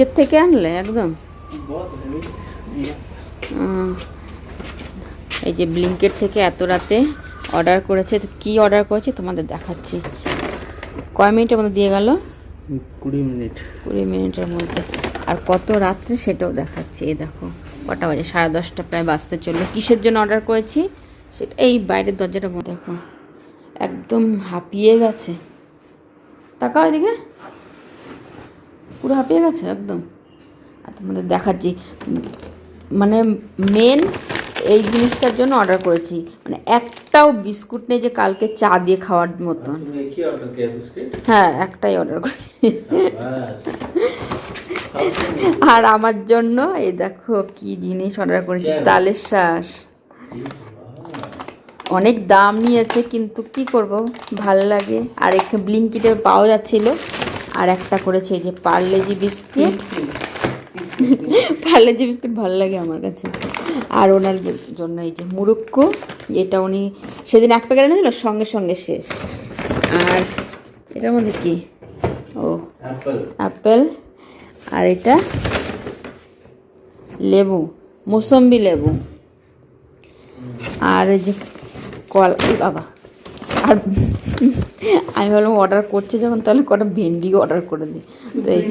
নিচের থেকে আনলে একদম। এই যে ব্লিঙ্কেট থেকে এত রাতে অর্ডার করেছে কি অর্ডার করেছে তোমাদের দেখাচ্ছি। কয় মিনিটের মধ্যে দিয়ে গেল? কুড়ি মিনিট। কুড়ি মিনিটের মধ্যে। আর কত রাত্রে সেটাও দেখাচ্ছে এই দেখো। কটা বাজে? সাড়ে দশটা প্রায় বাঁচতে চলল। কিসের জন্য অর্ডার করেছি? সেটা এই বাইরের দরজাটা দেখো। একদম হাঁপিয়ে গেছে। তাকাও এদিকে। পুরো হাঁপিয়ে গেছো একদম। আর তোমাদের দেখাচ্ছি মানে মেন এই জিনিসটার জন্য অর্ডার করেছি। মানে একটাও বিস্কুট নেই যে কালকে চা দিয়ে খাওয়ার মতন। হ্যাঁ একটাই অর্ডার করেছি। আর আমার জন্য এই দেখো কি জিনিস অর্ডার করেছি তালের শ্বাস অনেক দাম নিয়েছে কিন্তু কি করব? ভালো লাগে। আর এখানে ব্লিঙ্কিটে পাওয়া যাচ্ছিল। আর একটা করেছে এই যে পার্লেজি বিস্কিট। পার্লেজি বিস্কিট ভালো লাগে আমার কাছে। আর ওনার জন্য এই যে মুরুক্ক যেটা উনি সেদিন এক প্যাকেট এনেছিল সঙ্গে সঙ্গে শেষ। আর এটার মধ্যে কি? ও অ্যাপেল। আর এটা লেবু মোসম্বি লেবু। আর যে কল বাবা আর আমি ভাবলাম অর্ডার করছে যখন, তাহলে কটা ভেন্ডি অর্ডার করে দিই। তো এই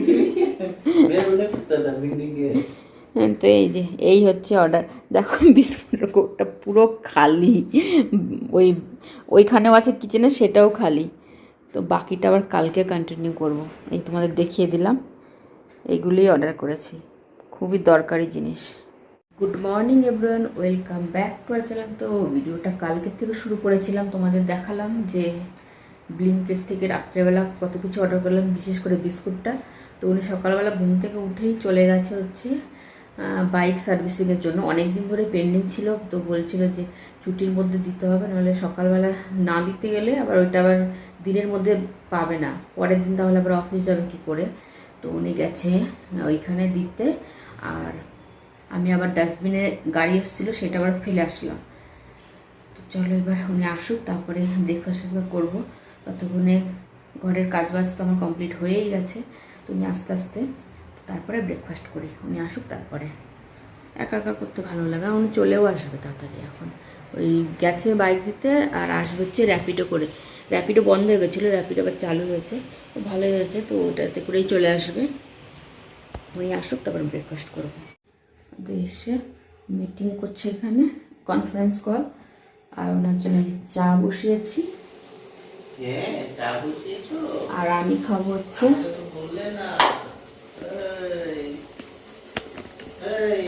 তো এই যে, এই হচ্ছে অর্ডার দেখো, বিস্কুটের কোকটা পুরো খালি। ওই, ওইখানেও আছে কিচেনে সেটাও খালি। তো বাকিটা আবার কালকে কন্টিনিউ করব। এই তোমাদের দেখিয়ে দিলাম। এইগুলোই অর্ডার করেছি। খুবই দরকারি জিনিস। Good morning everyone welcome back to our channel তো ভিডিওটা কালকের থেকে শুরু করেছিলাম। তোমাদের দেখালাম যে ব্লিঙ্কেট থেকে রাত্রেবেলা কত কিছু অর্ডার করলাম, বিশেষ করে বিস্কুটটা। তো উনি সকালবেলা ঘুম থেকে উঠেই চলে গেছে হচ্ছে বাইক সার্ভিসিংয়ের জন্য। অনেক দিন ধরে পেন্ডিং ছিল, তো বলছিল যে ছুটির মধ্যে দিতে হবে, নাহলে সকালবেলা না দিতে গেলে আবার ওইটা আবার দিনের মধ্যে পাবে না। পরের দিন তাহলে আবার অফিস যাবে কী করে? তো উনি গেছে ওইখানে দিতে। আর আমি আবার ডাস্টবিনে গাড়ি এসেছিল, সেটা আবার ফেলে আসলাম। তো চলো এবার উনি আসুক, তারপরে ব্রেকফাস্ট করব। ততক্ষণে ঘরের কাজ বাজ তো আমার কমপ্লিট হয়েই গেছে, তো উনি আস্তে আস্তে তারপরে ব্রেকফাস্ট করি। উনি আসুক, তারপরে একা একা করতে ভালো লাগে। উনি চলেও আসবে তাড়াতাড়ি এখন। ওই গেছে বাইক দিতে আর আসবে হচ্ছে র্যাপিডো করে। র্যাপিডো বন্ধ হয়ে গেছিল র্যাপিডো আবার চালু হয়েছে। তো ভালোই হয়েছে, তো ওটাতে করেই চলে আসবে। উনি আসুক, তারপর ব্রেকফাস্ট করব। এসে মিটিং করছে এখানে কনফারেন্স কল আর ওনার জন্য চা বসিয়েছি। আর আমি খাব হচ্ছে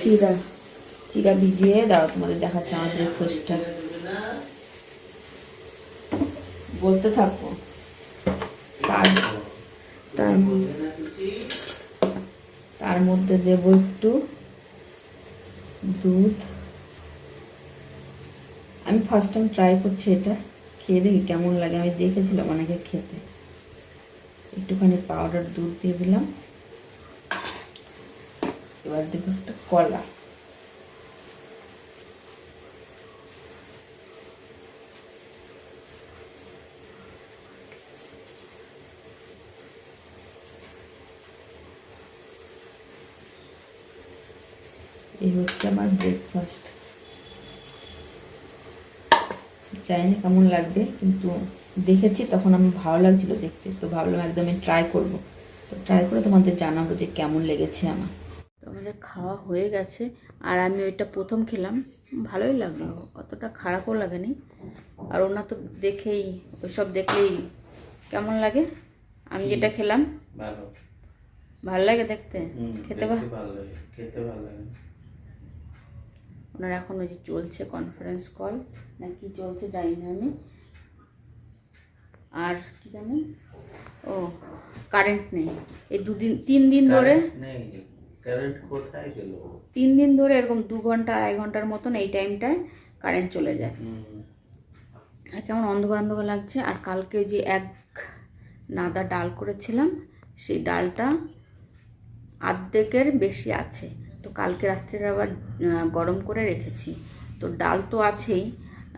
চিরা চিরা ভিজিয়ে দাও তোমাদের দেখাচ্ছে আমার ব্রেকফাস্টটা বলতে থাকব তার তার মধ্যে দেবো একটু। দুধ। আমি ফার্স্ট টাইম ট্রাই করছি এটা। খেয়ে দেখি কেমন লাগে। আমি দেখেছিলাম অনেকে খেতে। একটুখানি পাউডার দুধ দিয়ে দিলাম। এবার দেখো একটা কলা। এই হচ্ছে আমার ব্রেকফাস্ট জানি না কেমন লাগবে কিন্তু দেখেছি তখন আমি ভালো লাগছিল দেখতে তো ভাবলাম একদম ট্রাই করব। তো ট্রাই করে তোমাদের জানাব যে কেমন লেগেছে আমার। তো আমাদের খাওয়া হয়ে গেছে আর আমি ওইটা প্রথম খেলাম ভালোই লাগল অতটা খারাপও লাগেনি। আর ওনা তো দেখেই ওইসব দেখলেই কেমন লাগে? আমি যেটা খেলাম। ভালো। ভালো লাগে দেখতে? খেতে ভালো খেতে ভালো লাগে। ওনার এখন ওই যে চলছে কনফারেন্স কল না কি চলছে জানি না আমি। আর কি জানি? ও কারেন্ট নেই। এই দুদিন তিন দিন ধরে কারেন্ট কোথায় গেল? তিন দিন ধরে এরকম দু ঘণ্টা আড়াই ঘণ্টার মতন এই টাইমটায় কারেন্ট চলে যায়। আর কেমন অন্ধকার অন্ধকার লাগছে। আর কালকে যে এক নাদা ডাল করেছিলাম সেই ডালটা আর্ধেকের বেশি আছে। তো কালকে রাত্রে আবার গরম করে রেখেছি। তো ডাল তো আছেই,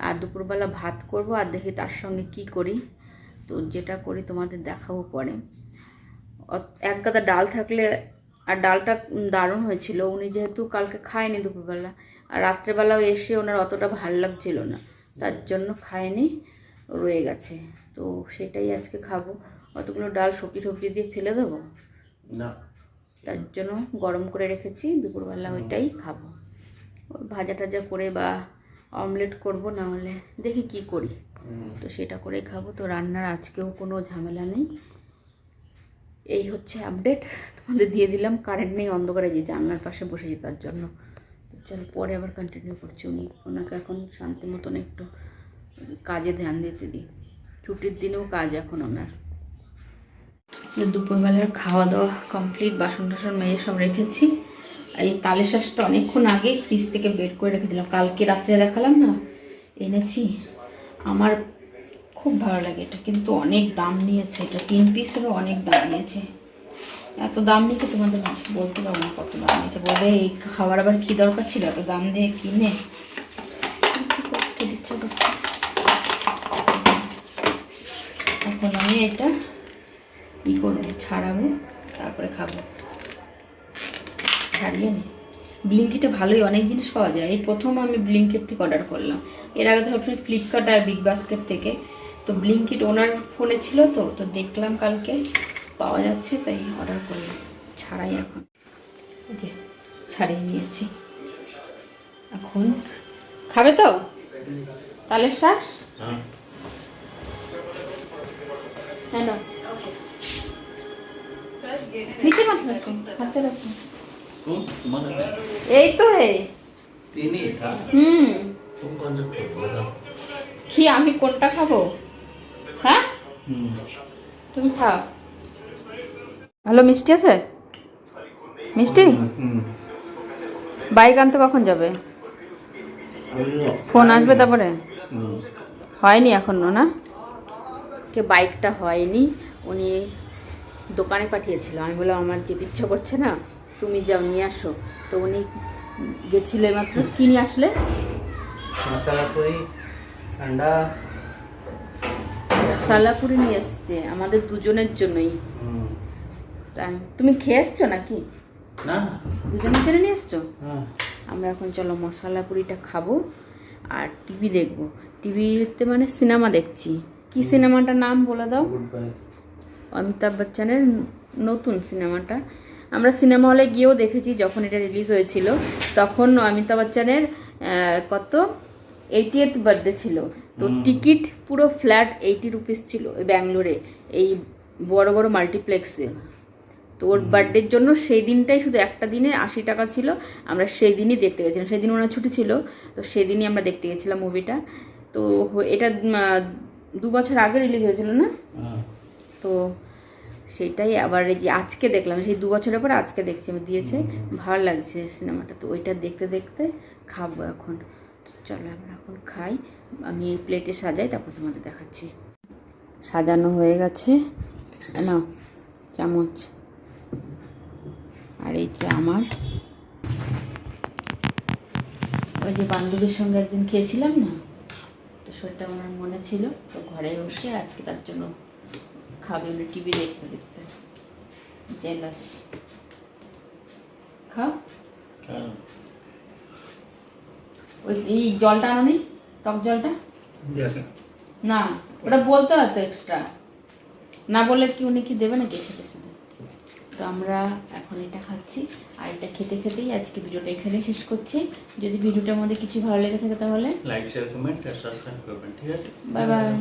আর দুপুরবেলা ভাত করব আর দেখি তার সঙ্গে কি করি। তো যেটা করি তোমাদের দেখাবো পরে। এক গাদা ডাল থাকলে, আর ডালটা দারুণ হয়েছিল। উনি যেহেতু কালকে খায়নি দুপুরবেলা, আর রাত্রেবেলাও এসে ওনার অতটা ভালো লাগছিল না, তার জন্য খায়নি, রয়ে গেছে। তো সেটাই আজকে খাব। অতগুলো ডাল সবজি সবজি দিয়ে ফেলে দেবো? না। তার জন্য গরম করে রেখেছি দুপুরবেলা ওইটাই খাব। ভাজা টাজা করে বা অমলেট করব না হলে দেখি কি করি। তো সেটা করেই খাব। তো রান্নার আজকেও কোনো ঝামেলা নেই। এই হচ্ছে আপডেট তোমাদের দিয়ে দিলাম কারেন্ট নেই অন্ধকারে যে জানলার পাশে বসেছি তার জন্য। চলো পরে আবার কন্টিনিউ করছি। উনি ওনাকে এখন শান্তি মতন একটু কাজে ধ্যান দিতে দিই। ছুটির দিনেও কাজ এখন ওনার। দুপুরবেলার খাওয়া দাওয়া কমপ্লিট বাসন টাসন মেজে সব রেখেছি। এই তালে শাঁসটা অনেকক্ষণ আগে ফ্রিজ থেকে বের করে রেখেছিলাম। কালকে রাত্রে দেখালাম না, এনেছি। আমার খুব ভালো লাগে এটা, কিন্তু অনেক দাম নিয়েছে এটা। তিন পিস পিসেরও অনেক দাম নিয়েছে। এত দাম নিয়েছে তোমাদের বলতে পারব না কত দাম নিয়েছে। বলবে এই খাবার আবার কী দরকার ছিল? এত দাম দিয়ে কিনে? দিচ্ছে এখন আমি এটা ই করব ছাড়াবো তারপরে খাব। ছাড়িয়ে নি। ব্লিঙ্কিটে ভালোই অনেক জিনিস পাওয়া যায়। এই প্রথম আমি ব্লিঙ্কিট থেকে অর্ডার করলাম। এর আগে তো সবসময় ফ্লিপকার্ট আর বিগ বাস্কেট থেকে। তো ব্লিঙ্কিট ওনার ফোনে ছিল তো তো দেখলাম কালকে পাওয়া যাচ্ছে তাই অর্ডার করলাম। ছাড়াই এখন। যে ছাড়িয়ে নিয়েছি। এখন খাবে তো? তালের শ্বাস হ্যাঁ। হ্যাঁ নাও। নিচে মাথা রাখো রাখো। এই তো হে তিনি হুম। কি আমি কোনটা খাব? হ্যাঁ? তুমি খাও। হ্যালো মিষ্টি আছে? মিষ্টি? বাইক আনতে কখন যাবে? ফোন আসবে তারপরে? হয়নি এখনও না? কে বাইকটা হয়নি। উনি দোকানে পাঠিয়েছিল। আমি বললাম আমার যেতে ইচ্ছা করছে না তুমি যাও নিয়ে আসো। তো উনি গেছিল এমাত্র কি নিয়ে আসলে? মশলা পুরি নিয়ে এসছে আমাদের দুজনের জন্যই। তুমি খেয়ে এসছো নাকি? না। দুজনের জন্য নিয়ে এসছো? আমরা এখন চলো মশলা পুরিটা খাব আর টিভি দেখব। টিভিতে মানে সিনেমা দেখছি। কি সিনেমাটার নাম বলে দাও? অমিতাভ বচ্চনের নতুন সিনেমাটা। আমরা সিনেমা হলে গিয়েও দেখেছি যখন এটা রিলিজ হয়েছিল। তখন অমিতাভ বচ্চনের কত? এইটিএথ বার্থডে ছিল। তো টিকিট পুরো ফ্ল্যাট এইটি রুপিস ছিল ওই ব্যাঙ্গালোরে এই বড় বড় মাল্টিপ্লেক্সে। তো ওর বার্থডের জন্য সেই দিনটাই শুধু একটা দিনে আশি টাকা ছিল। আমরা সেই দিনই দেখতে গেছিলাম। সেই দিন ওনার ছুটি ছিল। তো সেদিনই আমরা দেখতে গেছিলাম মুভিটা তো এটা দু বছর আগে রিলিজ হয়েছিল না? তো সেটাই আবার এই যে আজকে দেখলাম, সেই দু বছরের পর আজকে দেখছি, আমি দিয়েছে, ভালো লাগছে সিনেমাটা। তো ওইটা দেখতে দেখতে খাব এখন। চলো আমরা এখন খাই, আমি এই প্লেটে সাজাই, তারপর তোমাদের দেখাচ্ছি। সাজানো হয়ে গেছে। নাও, চামচ। আর এই যে আমার, ওই যে বান্ধবীর সঙ্গে একদিন খেয়েছিলাম না, তো সেটা আমার মনে ছিল, তো ঘরে বসে আজকে তার জন্য খাবে হলো টিভি দেখতে দেখতে। জেলাস খাও ওই এই জলটা আনো নি টক জলটা? না ওটা বলতে হয় তো এক্সট্রা না বলে কি উনি কি দেবে নাকি সেটা শুধু? তো আমরা এখন এটা খাচ্ছি। আর এটা খেতে খেতেই আজকে ভিডিওটা এখানে শেষ করছি। যদি ভিডিওটার মধ্যে কিছু ভালো লেগে থাকে তাহলে? লাইক শেয়ার কমেন্ট আর সাবস্ক্রাইব করবেন ঠিক আছে? Bye bye